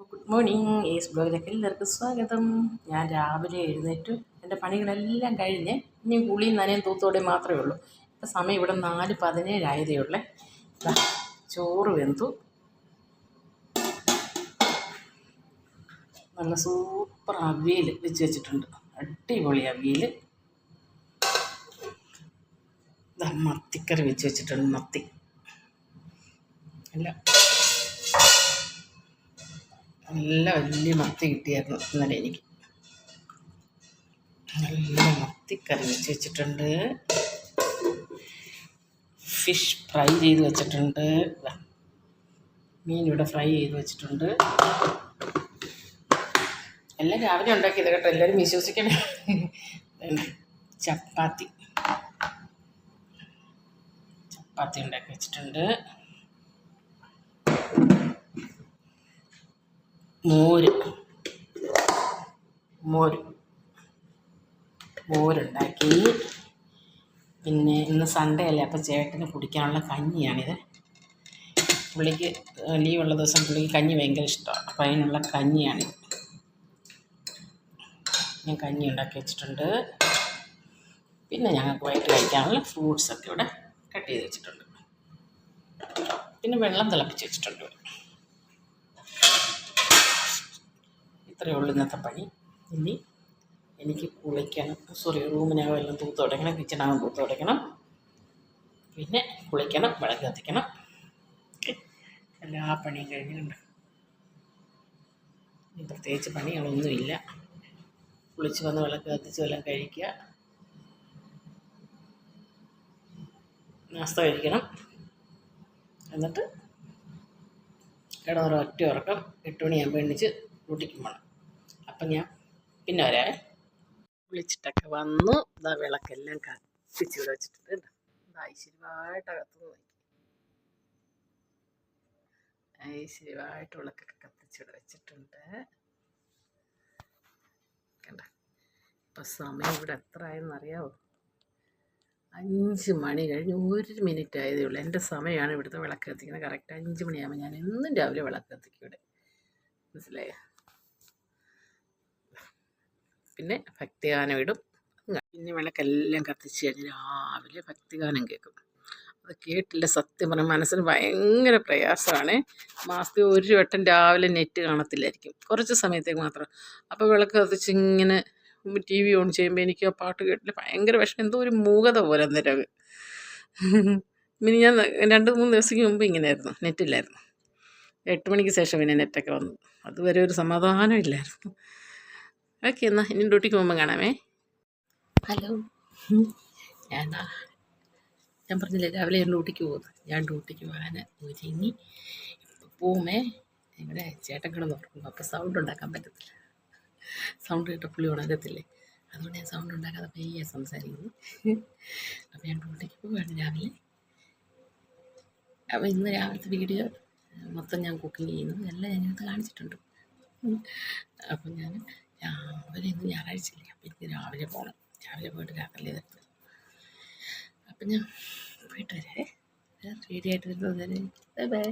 Good morning ace ബ്ലോഗിലേക്ക് എല്ലാവർക്കും സ്വാഗതം. ഞാൻ രാവിലെ എഴുന്നേറ്റ്. എന്റെ പണികളെല്ലാം കഴിഞ്ഞ് ഇനി കുളിയും നനയും തൂത്തോടെ മാത്രമേ ഉള്ളൂ. ഇപ്പം സമയം ഇവിടെ നാല് പതിനേഴായതേ ഉള്ളേ. ചോറ് വെന്തു. നല്ല സൂപ്പർ അവിയൽ വെച്ച് വെച്ചിട്ടുണ്ട്. അടിപൊളി അവിയൽ. മത്തിക്കറി വെച്ച് വെച്ചിട്ടുണ്ട് മത്തി. അല്ല നല്ല വലിയ മത്തി കിട്ടിയായിരുന്നു ഇന്നലെ എനിക്ക്. നല്ല മത്തിക്കറി വെച്ച് വെച്ചിട്ടുണ്ട്. ഫിഷ് ഫ്രൈ ചെയ്ത് വെച്ചിട്ടുണ്ട്. മീൻ ഇവിടെ ഫ്രൈ ചെയ്ത് വെച്ചിട്ടുണ്ട്. എല്ലാം രാവിലെ ഉണ്ടാക്കിയത് കേട്ടോ. എല്ലാവരും വിശ്വസിക്കണേ. ചപ്പാത്തി. ചപ്പാത്തി ഉണ്ടാക്കി വെച്ചിട്ടുണ്ട്. മോര്. മോര്. മോരുണ്ടാക്കി. പിന്നെ ഇന്ന് സൺഡേ അല്ലേ അപ്പം ചേട്ടന് കുടിക്കാനുള്ള കഞ്ഞിയാണിത്. പുള്ളിക്ക് ലീവുള്ള ദിവസം പുള്ളിക്ക് കഞ്ഞി ഭയങ്കര ഇഷ്ടമാണ്. അപ്പം അതിനുള്ള കഞ്ഞിയാണിത് ഞാൻ കഞ്ഞി ഉണ്ടാക്കി വെച്ചിട്ടുണ്ട്. പിന്നെ ഞങ്ങൾക്ക് വൈകിട്ട് കഴിക്കാനുള്ള ഫ്രൂട്ട്സൊക്കെ ഇവിടെ കട്ട് ചെയ്ത് വെച്ചിട്ടുണ്ട്. പിന്നെ വെള്ളം തിളപ്പിച്ച് വെച്ചിട്ടുണ്ട് ഇവിടെ. ഇത്രയേ ഉള്ളൂ ഇന്നത്തെ പണി. ഇനി എനിക്ക് കുളിക്കണം. സോറി റൂമിനാകും എല്ലാം തൂത്ത് തുടയ്ക്കണം കിച്ചണകം തൂത്ത് തുടയ്ക്കണം. പിന്നെ കുളിക്കണം വിളക്ക് കത്തിക്കണം. എല്ലാ പണിയും കഴിഞ്ഞിട്ടുണ്ട്. പ്രത്യേകിച്ച് പണികളൊന്നുമില്ല. കുളിച്ച് വന്ന് വിളക്ക് കത്തിച്ച് വല്ലതും കഴിക്കുക. നാസ്ത കഴിക്കണം. എന്നിട്ട് കിടന്നൊരു ഒറ്റ ഉറക്കം എട്ട് മണിയാകുമ്പോൾ എണ്ണിച്ച് പോകണം അപ്പം ഞാൻ പിന്നെ വരാവേ വിളിച്ചിട്ടൊക്കെ വന്നു. ഇതാ വിളക്കെല്ലാം കത്തിച്ച് ഇവിടെ വെച്ചിട്ടുണ്ട് കേട്ടോ. ഇതാ ഐശ്വര്യമായിട്ട് നോക്കി. ഐശ്വര്യമായിട്ട് വിളക്കൊക്കെ കത്തിച്ച് ഇവിടെ വെച്ചിട്ടുണ്ട്. ഇപ്പം സമയം ഇവിടെ എത്ര ആയെന്ന് അറിയാവോ? അഞ്ച് മണി കഴിഞ്ഞ് ഒരു മിനിറ്റ് ആയതേ ഉള്ളൂ. എന്റെ സമയമാണ് ഇവിടുത്തെ വിളക്ക് കത്തിക്കുന്നത്. കറക്റ്റ് അഞ്ച് മണിയാകുമ്പോൾ ഞാൻ എന്നും രാവിലെ വിളക്ക് കത്തിക്കും ഇവിടെ. മനസ്സിലായോ? പിന്നെ ഭക്തിഗാനം ഇടും പിന്നെ വിളക്കെല്ലാം കത്തിച്ച് കഴിഞ്ഞ് രാവിലെ ഭക്തിഗാനം കേൾക്കും. അത് കേട്ടില്ല സത്യം പറഞ്ഞാൽ മനസ്സിന് ഭയങ്കര പ്രയാസമാണ്. മാസത്തിൽ ഒരു വട്ടം രാവിലെ നെറ്റ് കാണത്തില്ലായിരിക്കും. കുറച്ച് സമയത്തേക്ക് മാത്രം. അപ്പോൾ വിളക്ക് കത്തിച്ച് ഇങ്ങനെ ടി വി ഓൺ ചെയ്യുമ്പോൾ എനിക്ക് ആ പാട്ട് കേട്ടില്ല ഭയങ്കര വിഷമം. എന്തോ ഒരു മൂകത പോലെ അന്നേരം പിന്നെ ഞാൻ രണ്ട് മൂന്ന് ദിവസത്തേക്ക് മുമ്പ് ഇങ്ങനെയായിരുന്നു നെറ്റില്ലായിരുന്നു. എട്ട് മണിക്ക് ശേഷം പിന്നെ നെറ്റൊക്കെ വന്നു. അതുവരെ ഒരു സമാധാനം ഇല്ലായിരുന്നു. ഓക്കെ എന്നാൽ ഇനി ഡ്യൂട്ടിക്ക് പോകുമ്പോൾ കാണാമേ. ഹലോ. ഞാൻ ഞാൻ പറഞ്ഞില്ലേ രാവിലെ ഞാൻ ഡ്യൂട്ടിക്ക് പോകുന്നു. ഞാൻ ഡ്യൂട്ടിക്ക് പോകാൻ ഒരുങ്ങി ഇപ്പം പോകുമേ. ഇവിടെ ചേട്ടൻ കിടന്ന് ഉറങ്ങും അപ്പോൾ സൗണ്ട് ഉണ്ടാക്കാൻ പറ്റത്തില്ല. സൗണ്ട് കേട്ട പുള്ളി ഉണരത്തില്ലേ? അതുകൊണ്ട് ഞാൻ സൗണ്ട് ഉണ്ടാക്കാതെ പയ്യെ സംസാരിക്കുന്നു. അപ്പോൾ ഞാൻ ഡ്യൂട്ടിക്ക് പോവുകയാണ് രാവിലെ. അപ്പോൾ ഇന്ന് രാവിലത്തെ വീഡിയോ മൊത്തം ഞാൻ കുക്കിംഗ് ചെയ്യുന്നു. എല്ലാം ഞാനിത് കാണിച്ചിട്ടുണ്ട്. അപ്പം ഞാൻ രാവിലെ ഇന്ന് ഞായറാഴ്ച ഇല്ല അപ്പം ഇന്ന് രാവിലെ പോകണം രാവിലെ പോയിട്ട് രാത്രി എത്തും അപ്പം ഞാൻ പോയിട്ട് വരാം റെഡി ആയിട്ട് വരുന്നത് ബൈ ബൈ